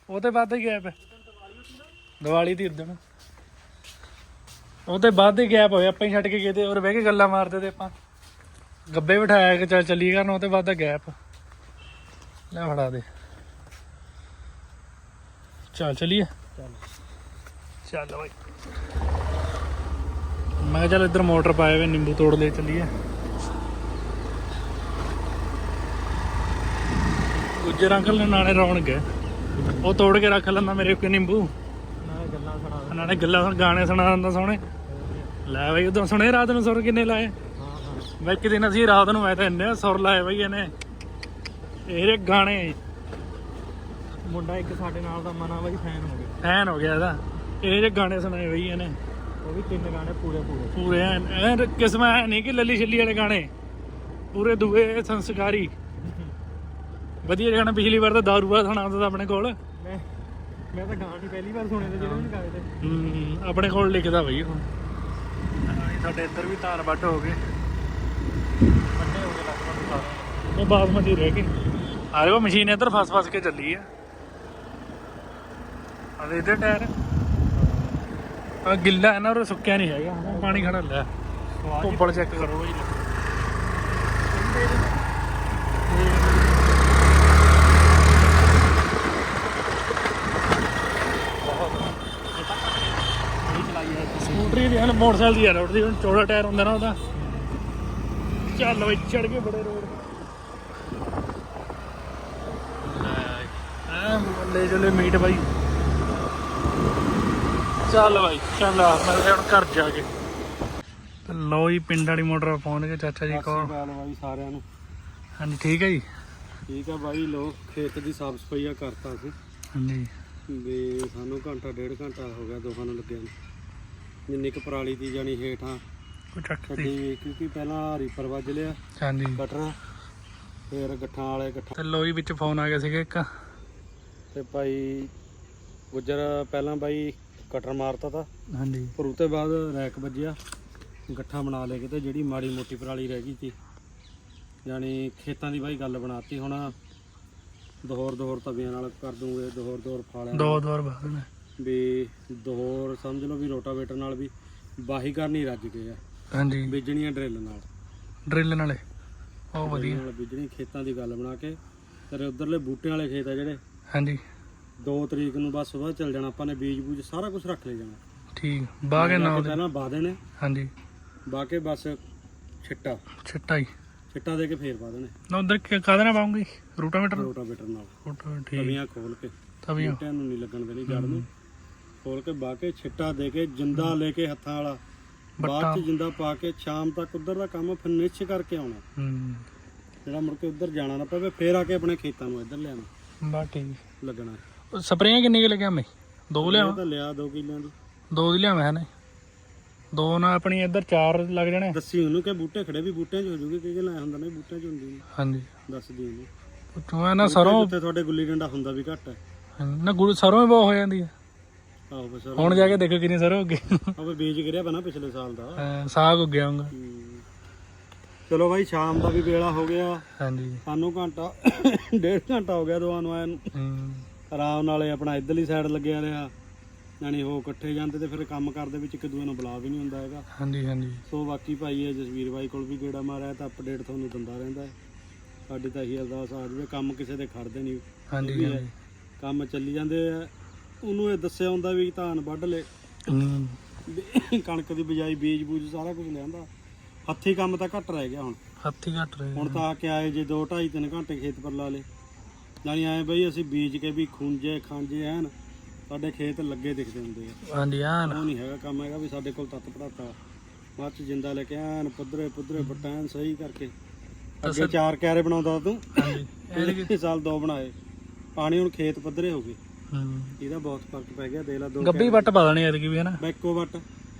ਉਹ ਤੇ ਵੱਧ ਹੀ ਗੈਪ ਹੈ। ਦੀਵਾਲੀ ਦੀ ਉਦਣ ਉਹ ਤੇ ਵੱਧ ਹੀ ਗੈਪ ਹੋਇਆ, ਆਪਾਂ ਹੀ ਛੱਡ ਕੇ ਗਏ ਤੇ ਔਰ ਬਹਿ ਕੇ ਗੱਲਾਂ ਮਾਰਦੇ ਤੇ ਆਪਾਂ। ਗੱਬੇ ਬਿਠਾਇਆ ਕਿ ਚੱਲ ਚੱਲੀਏ ਕਰਨ ਉਹ ਤੇ ਬਾਅਦ ਦਾ ਗੈਪ। ਲੈ ਫੜਾ ਦੇ। ਚੱਲ ਚੱਲੀਏ। ਚੱਲ ਚੱਲ ਬਾਈ। ਮੈਂ ਚੱਲ ਇੱਧਰ ਮੋਟਰ ਪਾਏ ਵੇ ਨਿੰਬੂ ਤੋੜ ਲੈ ਚੱਲੀਏ। ਗੁੱਜਰ ਅੰਕਲ ਨੇ ਨਾਲੇ ਰੌਣਕ ਹੈ। ਉਹ ਤੋੜ ਕੇ ਰੱਖ ਲੈਂਦਾ ਮੇਰੇ ਕੋਲ ਨਿੰਬੂ। ਨਾ ਗੱਲਾਂ ਸੁਣਾ ਨਾਲੇ ਗੱਲਾਂ ਸੁਣ- ਗਾਣੇ ਸੁਣਾ ਦਿੰਦਾ ਸੋਹਣੇ। ਲੈ ਬਈ ਉਦੋਂ ਸੁਣੇ ਰਾਤ ਨੂੰ ਸੁਰ ਕਿੰਨੇ ਲਾਏ? ਹਾਂ ਹਾਂ। ਬਈ ਇੱਕ ਦਿਨ ਅਸੀਂ ਰਾਤ ਨੂੰ ਮੈਂ ਤਾਂ ਇੰਨੇ ਸੁਰ ਲਾਏ ਬਈ ਇਹਨੇ। ਇਹਦੇ ਗਾਣੇ ਮੁੰਡਾ ਇੱਕ ਸਾਡੇ ਨਾਲ ਦਾ ਮਨਾ ਬਾਈ ਫੈਨ ਹੋ ਗਿਆ। ਫੈਨ ਹੋ ਗਿਆ ਇਹਦਾ। ਇਹ ਜੇ ਗਾਣੇ ਸੁਣਾਏ ਬਈ ਇਹਨੇ। ਉਹ ਵੀ ਤਿੰਨ ਗਾਣੇ ਪੂਰੇ ਪੂਰੇ। ਪੂਰੇ ਐਨ ਐਨ ਕਿਸਮਾਂ ਹੈ ਨਹੀਂ ਕਿ ਲੱਲੀ ਛੱਲੀ ਵਾਲੇ ਗਾਣੇ। ਪੂਰੇ ਦੂਏ ਸੰਸਕਾਰੀ। ਵਧੀਆ ਗਾਣਾ ਪਿਛਲੀ ਵਾਰ ਤਾਂ ਦਾਰੂ ਬਾਦ ਸੁਣਾਉਂਦਾ ਤਾਂ ਆਪਣੇ ਕੋਲ। ਮੈਂ ਮੈਂ ਤਾਂ ਗਾਣੇ ਪਹਿਲੀ ਵਾਰ ਸੁਣੇ ਤੇ ਜਿਹੜੇ ਵੀ ਗਾਏ ਤੇ। ਹੂੰ ਆਪਣੇ ਕੋਲ ਲਿਖਦਾ ਬਈ ਹੁਣ। ਸਾਡੇ ਇੱਧਰ ਵੀ ਧਾਨ ਵੱਟ ਹੋ ਗਏ। ਵੱਡੇ ਹੋ ਗਏ ਸਾਰੇ। ਉਹ ਬਾਸਮਤੀ ਰਹਿ ਗਈ। ਆਰੇ ਉਹ ਮਸ਼ੀਨ ਇੱਧਰ ਫਸ ਫਸ ਕੇ ਚੱਲੀ ਆ ਅਰੇ ਇਹਦੇ ਟਾਇਰ। ਆ ਗਿੱਲਾ ਹੈ ਨਾ ਉਹ ਸੁੱਕਿਆ ਨਹੀਂ ਹੈਗਾ। ਪਾਣੀ ਖੜਾ ਲੈ। ਉੱਪਰ ਚੈੱਕ ਕਰੋ। ਜੀ ਸਕੂਟਰੀ ਦੀ ਹਲ ਮੋਟਰਸਾਈਕਲ ਦੀ ਯਾਰ ਉਹਦੀ ਹੁਣ ਚੌੜਾ ਟਾਇਰ ਹੁੰਦਾ ਨਾ ਉਹਦਾ। ਚੱਲ ਬਈ ਚੜ ਕੇ ਬੜੇ ਰੋਡ ਆ ਲੈ ਚਲੇ ਮੀਟ ਬਾਈ। ਚੱਲ ਬਾਈ ਚੱਲ ਆ ਮੈਂ ਹੁਣ ਘਰ ਜਾ ਕੇ। ਤੇ ਲਓ ਜੀ ਪਿੰਡ ਵਾਲੀ ਮੋਟਰ ਪਹੁੰਚ ਗਏ ਚਾਚਾ ਜੀ ਕੋਲ। ਬਾਈ ਸਾਰਿਆਂ ਨੂੰ। ਹਾਂਜੀ ਠੀਕ ਹੈ ਜੀ? ਠੀਕ ਆ ਬਾਈ ਲੋਕ ਖੇਤ ਦੀ ਸਾਫ਼ ਸਫਾਈਆ ਕਰਤਾ ਸੀ ਹਾਂਜੀ। ਵੀ ਸਾਨੂੰ ਘੰਟਾ ਡੇਢ ਘੰਟਾ ਹੋ ਗਿਆ ਦੋਹਾਂ ਨੂੰ ਲੱਗਿਆ ਨੂੰ। ਜਿੰਨੀ ਕੁ ਪਰਾਲੀ ਦੀ ਜਾਣੀ ਹੇਠਾਂ। ਕੋਈ ਕੱਢੀ ਕਿਉਂਕਿ ਪਹਿਲਾਂ ਰੀਪਰ ਵੱਜ ਲਿਆ। ਹਾਂਜੀ। ਕਟਰ ਫਿਰ ਗੱਠਾਂ ਵਾਲੇ ਗੱਠਾਂ। ਤੇ ਲੋਈ ਵਿੱਚ ਫੋਨ ਆ ਗਿਆ ਸੀਗਾ ਇੱਕ। ਤੇ ਭਾਈ ਗੁੱਜਰ ਪਹਿਲਾਂ ਬਾਈ ਕਟਰ ਮਾਰਤਾ ਤਾ। ਹਾਂਜੀ। ਪਰ ਉਤੇ ਬਾਅਦ ਰੈਕ ਵੱਜਿਆ ਗੱਠਾਂ ਬਣਾ ਲਏ ਕਿਤੇ ਜਿਹੜੀ ਮਾੜੀ ਮੋਟੀ ਪਰਾਲੀ ਰਹਿ ਗਈ ਸੀ। ਯਾਨੀ ਖੇਤਾਂ ਦੀ ਬਾਈ ਗੱਲ ਬਣਾਤੀ ਹੁਣ ਦੋਹਰ ਦੋਹਰ ਤਵੀਆਂ ਨਾਲ ਕਰ ਦੂੰਗੇ ਦੋਹਰ ਦੋਹਰ ਫਾਲਿਆਂ ਦੋ ਨਾਲ। ਦੋ ਵਾਰ ਬਾਅਦ ਨੇ। ਵੀ ਦੋਹਰ ਸਮਝ ਲਓ ਵੀ ਰੋਟਾਵੇਟਰ ਨਾਲ ਵੀ ਬਾਹੀ ਕਰਨੀ ਰੱਜ ਗਏ ਆ। ਹਾਂਜੀ। ਬੀਜਣੀਆਂ ਡਰਿੱਲ ਨਾਲ। ਡਰਿਲ ਨਾਲੇ। ਉਹ ਵਧੀਆ। ਨਾਲ ਬੀਜਣੀ ਖੇਤਾਂ ਦੀ ਗੱਲ ਬਣਾ ਕੇ। ਤੇਰੇ ਉਧਰਲੇ ਬੂਟਿਆਂ ਵਾਲੇ ਖੇਤ ਆ ਜਿਹੜੇ ਹਾਂਜੀ। 2 ਤਰੀਕ ਨੂੰ ਬਸ ਸਵੇਰ ਚੱਲ ਜਾਣਾ ਆਪਾਂ ਨੇ ਬੀਜ ਬੂਜ ਸਾਰਾ ਕੁਝ ਰੱਖ ਲੈ ਜਾਣਾ। ਠੀਕ ਬਾਗੇ ਜਾ ਨਾ ਕੇ ਉਹਦੇ ਪਹਿਲਾਂ ਬਾ ਦੇਣੇ। ਹਾਂਜੀ। ਬਾ ਕੇ ਬਸ ਛਿੱਟਾ। ਛਿੱਟਾ ਹੀ। ਛਿੱਟਾ ਦੇ ਕੇ ਫੇਰ ਪਾ ਦੇਣੇ। ਨਾ ਉਧਰ ਕਾਹਦੇ ਨਾਲ ਪਾਉਂਗੀ ਰੂਟਾਵੇਟਰ ਰੋਟਾਵੇਟਰ ਨਾਲ। ਠੀਕ। ਤਵੀਆਂ ਖੋਲ ਕੇ। ਤਵੀਆਂ। ਬੂਟਿਆਂ ਨੂੰ ਨਹੀਂ ਲੱਗਣ ਦੇਣੀ ਜੜ ਨੂੰ। ਖੋਲ ਕੇ ਬਾ ਕੇ ਛਿੱਟਾ ਦੇ ਕੇ ਜਿੰਦਾ ਲੈ ਕੇ ਹੱਥਾਂ ਵਾਲਾ। ਬਾਅਦ ਚ ਜਿੰਦਾ ਪਾ ਕੇ ਸ਼ਾਮ ਤੱਕ ਉਧਰ ਦਾ ਕੰਮ ਫਿਨਿਸ਼ ਕਰਕੇ ਆਉਣਾ। ਹੂੰ। ਜਿਹੜਾ ਮੁੜ ਕੇ ਉਧਰ ਜਾਣਾ ਨਾ ਪਵੇ ਫੇਰ ਆ ਕੇ ਆਪਣੇ ਖੇਤਾਂ ਨੂੰ ਇੱਧਰ ਲਿਆਣਾ ਬਾ ਠੀਕ। ਲੱਗਣਾ। ਉਹ ਸਪਰੇਆਂ ਕਿੰਨੀ ਕਿ ਲੱਗਿਆ ਮੈਂ ਦੋ ਇਹ ਲਿਆਵਾਂ? ਤਾਂ ਲਿਆ 2 ਕਿੱਲਿਆਂ ਦੀ। ਦੋ ਦੀ ਲਿਆਵਾਂ ਨੇ। ਦੋ ਨਾ ਆਪਣੀ ਇੱਧਰ ਚਾਰ ਲੱਗ ਜਾਣੇ। ਦੱਸੀ ਉਹਨੂੰ ਕਿ ਬੂਟੇ ਖੜੇ ਵੀ ਬੂਟਿਆਂ 'ਚ ਹੋ ਜੂਗੇ ਕਿ ਲੈ ਹੁੰਦਾ ਨਹੀਂ ਬੂਟਿਆਂ 'ਚ ਹੁੰਦੀ। ਨਹੀਂ ਹਾਂਜੀ ਦੱਸਦੀ ਉਹਨੂੰ। ਉਹ ਚੂਹਾ ਨਾ ਸਰੋਂ ਤੁਹਾਡੇ ਗੁੱਲੀ ਡੰਡਾ ਹੁੰਦਾ ਵੀ ਘੱਟ ਹੈ। ਨਾ ਗੁੜ ਸਰੋਂ ਹੀ ਬਹੁਤ ਹੋ ਜਾਂਦੀ ਹੈ। ਆਹੋ ਬਸ ਹੁਣ ਜਾ ਕੇ ਦੇਖੋ ਕਿੰਨੀ ਸਰੋਂ ਆਵੇ ਬੀਜ ਗਿਰਿਆ ਬਣਾ ਪਿਛਲੇ ਸਾਲ ਦਾ। ਸਾਗ ਉੱਗਿਆ ਹੋਊਗਾ। ਹੂੰ। ਚਲੋ ਬਾਈ ਸ਼ਾਮ ਦਾ ਵੀ ਵੇਲਾ ਹੋ ਗਿਆ। ਹਾਂਜੀ। ਸਾਨੂੰ ਘੰਟਾ ਡੇਢ ਘੰਟਾ ਹੋ ਗਿਆ ਦੋਵਾਂ ਨੂੰ ਆਇਆ ਨੂੰ। ਹੂੰ। ਆਰਾਮ ਨਾਲੇ ਆਪਣਾ ਇਧਰਲੀ ਸਾਈਡ ਲੱਗਿਆ ਰਿਹਾ। ਯਾਨੀ ਉਹ ਇਕੱਠੇ ਜਾਂਦੇ ਤੇ ਫਿਰ ਕੰਮ ਕਰਦੇ ਵਿੱਚ ਇੱਕ ਦੂਏ ਨੂੰ ਬੁਲਾ ਵੀ ਨਹੀਂ ਹੁੰਦਾ ਹੈਗਾ। ਹਾਂਜੀ ਹਾਂਜੀ। ਸੋ ਬਾਕੀ ਭਾਈ ਇਹ ਜਸਵੀਰ ਬਾਈ ਕੋਲ ਵੀ ਗੇੜਾ ਮਾਰਿਆ ਤਾਂ ਅਪਡੇਟ ਤੁਹਾਨੂੰ ਦਿੰਦਾ ਰਹਿੰਦਾ ਹੈ। ਸਾਡੀ ਤਾਂ ਇਹੀ ਅਰਦਾਸ ਆ ਜਵੇ ਕੰਮ ਕਿਸੇ ਦੇ ਖੜਦੇ ਨਹੀਂ। ਹਾਂਜੀ। ਹਾਂਜੀ। ਕੰਮ ਚੱਲੀ ਜਾਂਦੇ ਆ। ਉਹਨੂੰ ਇਹ ਦੱਸਿਆ ਹੁੰਦਾ ਵੀ ਧਾਨ ਵੱਢ ਲੈ। ਕਣਕ ਦੀ ਬਿਜਾਈ ਬੀਜ ਬੂਜ ਸਾਰਾ ਕੁਝ ਲਿਆਂਦਾ। ਹੱਥੀ ਕੰਮ ਤਾਂ ਘੱਟ ਰਹਿ ਗਿਆ ਹੁਣ। ਹੱਥੀ ਘੱਟ ਰਹੇ ਹੁਣ ਤਾਂ ਆ ਕੇ ਆਏ ਜੇ 2 2.5 3 ਘੰਟੇ ਖੇਤ ਪਰ ਲਾ ਲੇ ਜਾਨੀ ਆਏ ਬਈ ਅਸੀਂ ਬੀਜ ਕੇ ਵੀ ਖੁੰਝੇ ਖਾਂਜੇ ਐਨ ਸਾਡੇ ਖੇਤ ਲੱਗੇ ਦਿਖਦੇ ਹੁੰਦੇ ਆ। ਹਾਂਜੀ ਆ ਨਾ ਉਹ ਨਹੀਂ ਹੈਗਾ ਕੰਮ ਹੈਗਾ ਵੀ ਸਾਡੇ ਕੋਲ ਤੱਤ ਪੜਾਤਾ ਬਾਅਦ ਚ ਜਿੰਦਾ ਲੈ ਕੇ ਐਨ ਪੱਧਰੇ ਪੁੱਧਰੇ ਪਟਾਨ ਸਹੀ ਕਰਕੇ। ਅੱਗੇ ਚਾਰ ਕਿਆਰੇ ਬਣਾਉਂਦਾ ਤੂੰ ਹਾਂਜੀ ਇਹ ਸਾਲ ਦੋ ਬਣਾਏ। ਪਾਣੀ ਹੁਣ ਖੇਤ ਪੱਧਰੇ ਹੋ ਗਏ। ਹੂੰ। ਇਹਦਾ ਬਹੁਤ ਫ਼ਰਕ ਪੈ ਗਿਆ ਦੇ ਲਾ ਦੋ ਗੱਬੀ ਵੱਟ ਪਾ ਦੇਣੀ ਐਤਕੀ ਵੀ ਹੈ ਨਾ? ਬੈਕੋ ਵੱਟ।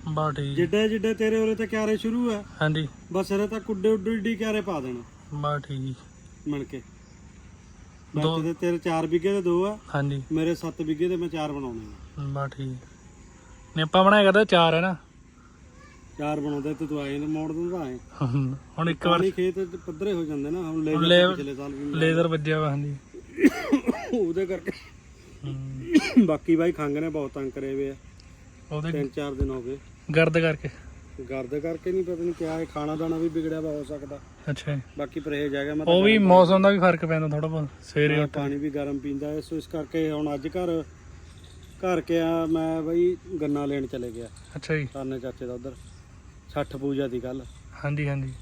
ਬਾ ਠੀਕ। ਜਿੱਡੇ ਜਿੱਡੇ ਤੇਰੇ ਉਰੇ ਤੇ ਕਿਆਰੇ ਸ਼ੁਰੂ ਆ। ਹਾਂਜੀ। ਬਸ ਇਹਦੇ ਤਾਂ ਕੁੱਡੇ ਉੱਡੇ ਡੀ ਕਿਆਰੇ ਪਾ ਦੇਣਾ। ਬਾ ਠੀਕ ਮਿਣ ਕੇ। ਦੋ- ਬਾਕੀ ਤੇ ਤੇਰੇ 4 ਵਿਗੇ ਦੇ ਦੋ ਆ। ਹਾਂਜੀ। ਮੇਰੇ 7 ਵਿਗੇ ਦੇ ਮੈਂ 4 ਬਣਾਉਣੇ ਆ। ਬਾ ਠੀਕ। ਨੇ ਆਪਾਂ ਬਣਾਇਆ ਕਰਦਾ ਚਾਰ ਹੈ ਨਾ? 4 ਬਣਾਉਂਦੇ ਤੇ ਤੂੰ ਆਏ ਨੇ ਮੋੜ ਦਿੰਦਾ ਆਏ। ਹੁਣ ਇੱਕ ਵਾਰ ਪਾਣੀ ਖੇਤ ਚ ਪੱਧਰੇ ਹੋ ਜਾਂਦੇ ਨਾ ਹੁਣ ਲੈ ਲੈ- ਜਾ ਪਿਛਲੇ ਸਾਲ ਵੀ ਲੇਜ਼ਰ ਵੱਜਿਆ ਵਾ ਹਾਂਜੀ। ਉਹਦੇ ਕਰਕੇ। ਬਾਕੀ ਬਾਈ ਖੰਗ ਨੇ ਬਹੁਤ ਤੰਗ ਕਰੇ ਵੇ ਆ। ਉਹਦੇ ਤਿੰਨ ਚਾਰ ਦਿਨ ਹੋ ਗਏ। ਗਰਦ ਕਰਕੇ? ਗਰਦ ਕਰਕੇ ਨਹੀਂ ਪਤਾ ਨਹੀਂ ਕਿਆ ਹੈ ਖਾਣਾ ਦਾਣਾ ਵੀ ਵਿਗੜਿਆ ਵਾ ਹੋ ਸਕਦਾ। ਅੱਛਾ ਜੀ। ਬਾਕੀ ਪਰਹੇਜ ਹੈਗਾ ਮੈਂ ਉਹ ਵੀ ਮੌਸਮ ਦਾ ਵੀ ਫ਼ਰਕ ਪੈਂਦਾ ਥੋੜਾ ਬਹੁਤ ਸਵੇਰੇ ਮੈਂ ਪਾਣੀ ਵੀ ਗਰਮ ਪੀਂਦਾ ਐ ਸੋ ਇਸ ਕਰਕੇ ਹੁਣ ਅੱਜ ਘਰ ਘਰ ਕੇ ਆ ਮੈਂ ਬਈ ਗੰਨਾ ਲੈਣ ਚਲੇ ਗਿਆ। ਅੱਛਾ ਜੀ। ਸਾਨੇ ਚਾਚੇ ਦਾ ਉਧਰ ਛੱਠ ਪੂਜਾ ਦੀ ਕੱਲ ਹਾਂਜੀ ਹਾਂਜੀ।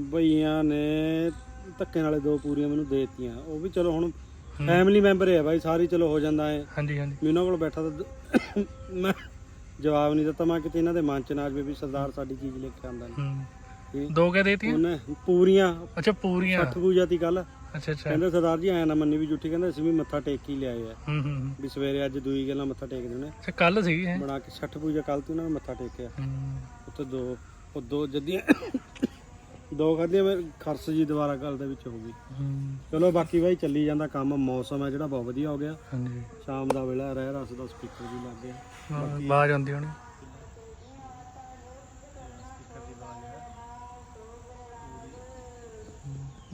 ਬਈਆਂ ਨੇ ਧੱਕੇ ਨਾਲੇ ਦੋ ਪੂਰੀਆਂ ਮੈਨੂੰ ਦੇ ਦਿੱਤੀਆਂ। ਉਹ ਵੀ ਚਲੋ ਹੁਣ ਫੈਮਿਲੀ ਮੈਂਬਰ ਹੈ ਬਾਈ ਸਾਰੀ ਚਲੋ ਹੋ ਜਾਂਦਾ ਹੈ। ਹਾਂਜੀ ਹਾਂਜੀ। ਮੈਂ ਉਹਨਾਂ ਕੋਲ ਬੈਠਾ ਤਾਂ ਦ- ਮੈਂ ਜਵਾਬ ਨਹੀਂ ਦਿੱਤਾ ਮੈਂ ਕਿਤੇ ਇਹਨਾਂ ਦੇ ਮਨ ਚ ਨਾ ਆ ਜਾਵੇ ਵੀ ਸਰਦਾਰ ਸਾਡੀ ਚੀਜ਼ ਲੈ ਕੇ ਆਂਦਾ ਨਹੀਂ। ਹੂੰ। ਦੋ ਕੇ ਦੇਤੀ ਉਹਨੇ ਪੂਰੀਆਂ। ਅੱਛਾ ਪੂਰੀਆਂ। ਛੱਠ ਪੂਜਾ ਦੀ ਕੱਲ ਅੱਛਾ ਅੱਛਾ। ਕਹਿੰਦੇ ਸਰਦਾਰ ਜੀ ਆਇਆ ਨਾ ਮੰਨੀ ਵੀ ਜੁੱਠੀ ਕਹਿੰਦੇ ਅਸੀਂ ਵੀ ਮੱਥਾ ਟੇਕ ਹੀ ਲਿਆਏ ਆ। ਹੂੰ ਹੂੰ ਹੂੰ। ਵੀ ਸਵੇਰੇ ਅੱਜ ਦੂਈ ਗੱਲਾਂ ਮੱਥਾ ਟੇਕਦੇ ਨੇ। ਅੱਛਾ ਕੱਲ ਸੀ ਹੈ ਬਣਾ ਕੇ ਛੱਠ ਪੂਜਾ ਕੱਲ ਤੋਂ ਉਹਨਾਂ ਨੇ ਮੱਥਾ ਟੇਕਿਆ। ਉੱਥੇ ਦੋ ਉਹ ਦੋ ਜੱਦੀਆਂ ਦੋ ਖਾਦੀਆਂ ਮੈਂ ਖਰਸ ਜੀ ਦੁਬਾਰਾ ਗੱਲ ਦੇ ਵਿੱਚ ਹੋ ਗਈ। ਚਲੋ ਬਾਕੀ ਬਾਈ ਚੱਲੀ ਜਾਂਦਾ ਕੰਮ। ਮੌਸਮ ਹੈ ਜਿਹੜਾ ਬਹੁਤ ਵਧੀਆ ਹੋ ਗਿਆ। ਹਾਂਜੀ। ਸ਼ਾਮ ਦਾ ਵੇਲਾ ਰਹਿ ਰਸ ਦਾ ਸਪੀਕਰ ਵੀ ਲੱਗ ਗਿਆ। ਬਾਜ ਆਉਂਦੀ ਹੋਣੀ।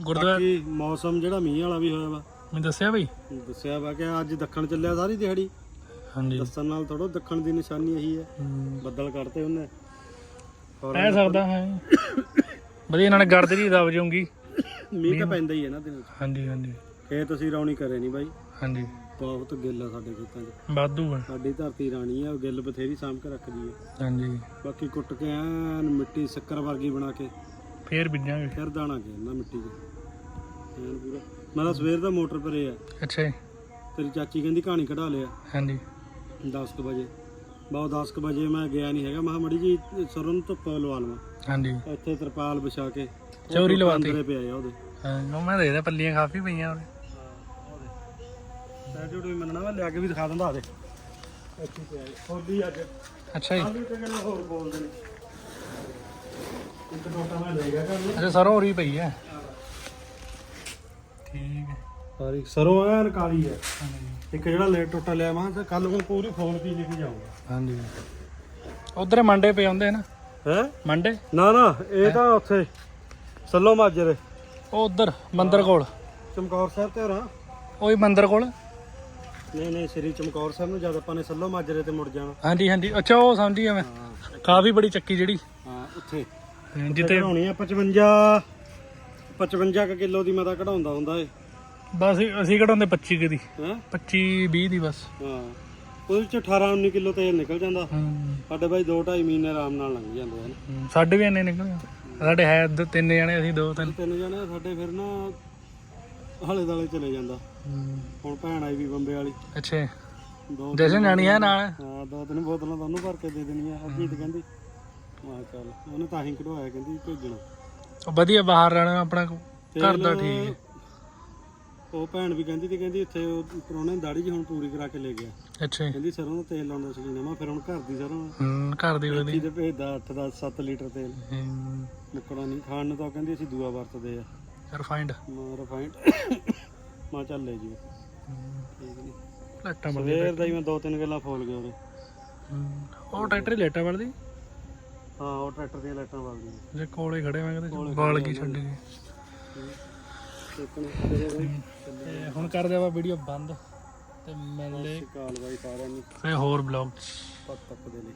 ਗੁਰਦੁਆਰਾ ਬਾਕੀ ਮੌਸਮ ਜਿਹੜਾ ਮੀਂਹ ਵਾਲਾ ਵੀ ਹੋਇਆ ਵਾ। ਮੈਂ ਦੱਸਿਆ ਬਈ? ਦੱਸਿਆ ਵਾ ਕਿ ਅੱਜ ਦੱਖਣ ਚੱਲਿਆ ਸਾਰੀ ਦਿਹਾੜੀ। ਹਾਂਜੀ। ਦੱਸਣ ਨਾਲ ਥੋੜਾ ਦੱਖਣ ਦੀ ਨਿਸ਼ਾਨੀ ਇਹੀ ਹੈ। ਬੱਦਲ ਕੱਢਤੇ ਉਹਨੇ ਰਹਿ ਸਕਦਾ ਹੈ। ਵਧੀਆ ਨਾਲ ਗਰਦ ਜੀ ਦਬ ਜਾਊਗੀ। ਮੀਂਹ ਤਾਂ ਪੈਂਦਾ ਹੀ ਹੈ ਨਾ ਦਿਨ ਹਾਂਜੀ ਹਾਂਜੀ। ਖੇਤ ਅਸੀਂ ਰੌਣੀ ਕਰੇ ਨਹੀਂ ਬਾਈ। ਹਾਂਜੀ। ਬਹੁਤ ਗਿੱਲ ਆ ਸਾਡੇ ਖੇਤਾਂ 'ਚ। ਵਾਧੂ ਆ। ਸਾਡੀ ਧਰਤੀ ਰਾਣੀ ਆ ਗਿੱਲ ਬਥੇਰੀ ਸਾਂਭ ਕੇ ਰੱਖਦੀ ਹੈ ਹਾਂਜੀ। ਬਾਕੀ ਕੁੱਟ ਕੇ ਐਨ ਮਿੱਟੀ ਸ਼ੱਕਰ ਵਰਗੀ ਬਣਾ ਕੇ ਫੇਰ ਬੀਜਾਂਗੇ। ਫਿਰ ਦਾਣਾ ਘੇਰਨਾ ਮਿੱਟੀ 'ਚ। ਐਨ ਪੂਰਾ। ਮੈਂ ਤਾਂ ਸਵੇਰ ਦਾ ਮੋਟਰ ਭਰੇ ਆ। ਅੱਛਾ ਜੀ। ਤੇਰੀ ਚਾਚੀ ਕਹਿੰਦੀ ਕਹਾਣੀ ਕਢਾ ਲਿਆ। ਹਾਂਜੀ। 10 ਵਜੇ। ਬਹੁਤ 10 ਵਜੇ ਮੈਂ ਗਿਆ ਨਹੀਂ ਹੈਗਾ। ਮੈਂ ਮੜੀ ਜੀ ਸਰੋਂ ਨੂੰ ਧੁੱਪ ਲਵਾ ਲਵਾਂ। ਹਾਂਜੀ। ਇੱਥੇ ਤਰਪਾਲ ਵਿਛਾ ਕੇ। ਚੌਰੀ ਲਵਾਤੀ। ਪਿਆ ਆ ਉਹਦੇ। ਹਾਂ ਉਹ ਮੈਂ ਦੇਖਦਾ ਪੱਲੀਆਂ ਕਾਫੀ ਪਈਆਂ ਉਹਦੇ। ਸੈਟ ਜੁੜ ਵੀ ਮੰਨਣਾ ਮੈਂ ਲਿਆ ਕੇ ਵੀ ਦਿਖਾ ਦਿੰਦਾ ਆ ਦੇ ਅੱਛੀ ਤੇ ਆਈ ਹੋਲੀ ਅੱਜ। ਅੱਛਾ ਜੀ। ਆਲੂ ਤੇ ਕਿਹੜਾ ਹੋਰ ਬੋਲਦੇ ਨੇ। ਇੱਕ ਟੋਟਾ ਮੈਂ ਲੈ ਗਿਆ ਕਰ ਅੱਛਾ ਸਰੋਂ ਹੋਰੀ ਪਈ ਹੈ। ਠੀਕ ਹੈ। ਸਾਰੀ ਸਰੋਂ ਐਨ ਕਾਲੀ ਹੈ। ਹਾਂਜੀ। ਇੱਕ ਜਿਹੜਾ ਲੇਟ ਟੋਟਾ ਲਿਆ ਮੈਂ ਤੇ ਕੱਲ ਨੂੰ ਪੂਰੀ ਫੋਨ ਪੀ ਲੈ ਕੇ ਜਾਊਂਗਾ। ਹਾਂਜੀ। ਉਧਰ ਮੰਡੇ ਪਏ ਹੁੰਦੇ ਨਾ। ਹੈ? ਮੰਡੇ? ਨਾ ਨਾ ਇਹ ਤਾਂ ਉੱਥੇ ਸੱਲੋ ਮਾਜਰੇ। ਉਹ ਉਧਰ ਮੰਦਰ ਕੋਲ। ਚਮਕੌਰ ਸਾਹਿਬ ਤੇ ਹੋਰਾਂ। ਉਹੀ ਮੰਦਰ ਕੋਲ। ਨਹੀਂ ਨਹੀਂ ਸ੍ਰੀ ਚਮਕੌਰ ਸਾਹਿਬ ਨੂੰ ਜਦ ਆਪਾਂ ਨੇ ਸੱਲੋ ਮਾਜਰੇ ਤੇ ਮੁੜ ਜਾਣਾ। ਹਾਂਜੀ ਹਾਂਜੀ। ਅੱਛਾ ਉਹ ਸਮਝ ਗਿਆ ਮੈਂ। ਕਾਫੀ ਬੜੀ ਚੱਕੀ ਜਿਹੜੀ। ਹਾਂ ਉੱਥੇ। ਜਿੱਤੇ ਕਢਾਉਣੀ ਆ 55 55 ਕਿਲੋ ਦੀ ਮੈਂ ਤਾਂ ਕਢਾਉਂਦਾ ਹੁੰਦਾ ਏ ਬਸ ਅਸੀਂ ਕਢਾਉਂਦੇ 25 ਕੁ ਦੀ। ਹੈ? 25 20 ਦੀ ਬਸ। ਹਾਂ। ਉਹਦੇ ਚ 18 19 ਕਿਲੋ ਤੇਲ ਨਿਕਲ ਜਾਂਦਾ। ਸਾਡੇ ਬਾਈ 2 2.5 ਮਹੀਨੇ ਆਰਾਮ ਨਾਲ ਲੰਘ ਜਾਂਦੇ ਹਨ ਸਾਡੇ ਵੀ ਇੰਨੇ ਨਿਕਲੇ ਸਾਡੇ ਹੈ ਤਿੰਨ ਜਣੇ ਅਸੀਂ ਦੋ ਤਿੰਨ। ਤਿੰਨ ਜਣੇ ਸਾਡੇ ਫਿਰ ਨਾ ਹਲੇ ਦਾਲੇ ਚਲੇ ਜਾਂਦਾ। ਹੁਣ ਭੈਣ ਆਈ ਵੀ ਬੰਬੇ ਵਾਲੀ। ਅੱਛਾ। ਦੋ ਜਸ਼ਨ ਜਾਣੀ ਹੈ ਨਾਲ? ਹਾਂ ਦੋ ਤਿੰਨ ਬੋਤਲਾਂ ਤੁਹਾਨੂੰ ਭਰ ਕੇ ਦੇ ਦੇਣੀਆਂ। ਅਜੀਤ ਕਹਿੰਦੀ ਮੈਂ ਚੱਲ ਉਹਨੇ ਤਾਂ ਹੀ ਕਢਵਾਇਆ ਕਹਿੰਦੀ ਭੇਜਣਾ। ਉਹ ਵਧੀਆ ਬਾਹਰ ਰਹਿਣਾ ਆਪਣਾ ਘਰ ਦਾ ਠੀਕ ਹੈ। ਉਹ ਭੈਣ ਵੀ ਕਹਿੰਦੀ ਤੇ ਕਹਿੰਦੀ ਇੱਥੇ ਉਹ ਪਰੋਣੇ ਦਾੜੀ ਜੀ ਹੁਣ ਪੂਰੀ ਕਰਾ ਕੇ ਲੈ ਗਿਆ। ਅੱਛਾ। ਕਹਿੰਦੀ ਸਰੋਂ ਦਾ ਤੇਲ ਲਾਉਂਦਾ ਸੀ ਨਾ ਮੈਂ ਫਿਰ ਹੁਣ ਘਰ ਦੀ ਸਰੋਂ ਹੂੰ ਘਰ ਦੀ ਵਧੀਆ। ਜਿਹਦੇ ਭੇਜਦਾ 8 10 7 ਲੀਟਰ ਤੇਲ। ਹੂੰ। ਮੁੱਕਣਾ ਨਹੀਂ ਖਾਣ ਨੂੰ ਤਾਂ ਕਹਿੰਦੀ ਅਸੀਂ ਦੂਆ ਵਰਤਦੇ ਆ। ਰਿਫਾਈਂਡ ਮੈਂ ਰਿਫਾਈਂਡ ਮਾ ਚੱਲ ਲੈ ਜੀ ਠੀਕ ਨਹੀਂ। ਲੱਟਾਂ ਬਣ ਸਵੇਰ ਦਾ ਹੀ ਮੈਂ ਦੋ ਤਿੰਨ ਗੱਲਾਂ ਫੋਲ ਗਿਆ ਉਹਦੇ। ਉਹ ਟਰੈਕਟਰ ਲੇਟਾ ਵੜਦੀ ਹਾਂ ਉਹ ਟਰੈਕਟਰ ਦੀਆਂ ਲਾਈਟਾਂ ਬਲਦੀਆਂ। ਜੇ ਕੋਲੇ ਖੜੇ ਮੈਂ ਕਹਿੰਦੇ ਬਾਲ ਕੀ ਛੱਡ ਗਏ ਤੇ ਹੁਣ ਕਰਦੇ ਆਪਾਂ ਵੀਡੀਓ ਬੰਦ ਤੇ ਮਿਲਦੇ ਕਾਲ ਬਾਈ ਸਾਰਿਆਂ ਨੂੰ। ਫੇ ਹੋਰ ਬਲੌਗ ਪੱਤ ਤੱਕ ਦੇ ਲਈ।